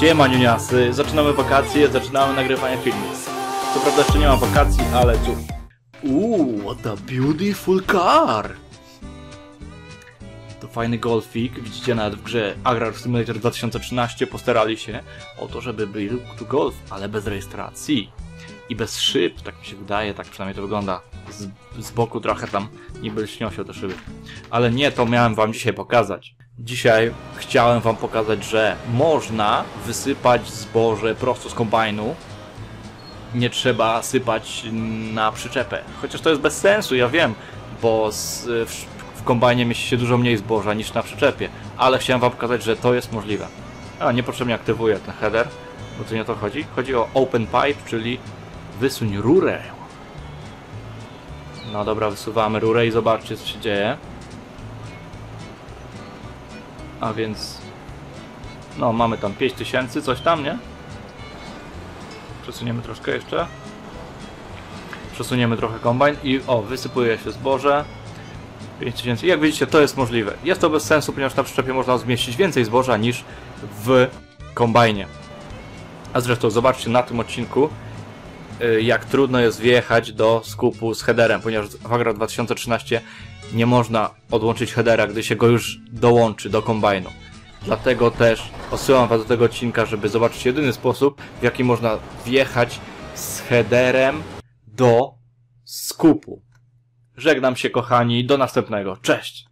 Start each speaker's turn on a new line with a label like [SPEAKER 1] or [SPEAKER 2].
[SPEAKER 1] Siema niuniasy, zaczynamy wakacje, zaczynamy nagrywanie filmów. Co prawda jeszcze nie mam wakacji, ale cóż. Uuu, what a beautiful car! To fajny golfik, widzicie nawet w grze Agrar Simulator 2013 postarali się o to, żeby był tu golf, ale bez rejestracji i bez szyb, tak mi się wydaje, tak przynajmniej to wygląda. Z, z boku trochę tam niby śnią się te szyby. Ale nie, to miałem wam dzisiaj pokazać. Dzisiaj chciałem wam pokazać, że można wysypać zboże prosto z kombajnu. Nie trzeba sypać na przyczepę. Chociaż to jest bez sensu, ja wiem, bo z, w, w kombajnie mieści się dużo mniej zboża niż na przyczepie. Ale chciałem wam pokazać, że to jest możliwe. A, niepotrzebnie aktywuję ten header, bo to nie o to chodzi. Chodzi o open pipe, czyli wysuń rurę. No dobra, wysuwamy rurę i zobaczcie co się dzieje. A więc... No, mamy tam 5000, coś tam, nie? Przesuniemy troszkę jeszcze. Przesuniemy trochę kombajn i o, wysypuje się zboże. 5000. I jak widzicie, to jest możliwe. Jest to bez sensu, ponieważ na przyczepie można zmieścić więcej zboża niż w kombajnie. A zresztą zobaczcie na tym odcinku, jak trudno jest wjechać do skupu z headerem, ponieważ w Agra 2013 nie można odłączyć headera, gdy się go już dołączy do kombajnu. Dlatego też odsyłam Was do tego odcinka, żeby zobaczyć jedyny sposób, w jaki można wjechać z headerem do skupu. Żegnam się kochani, do następnego. Cześć!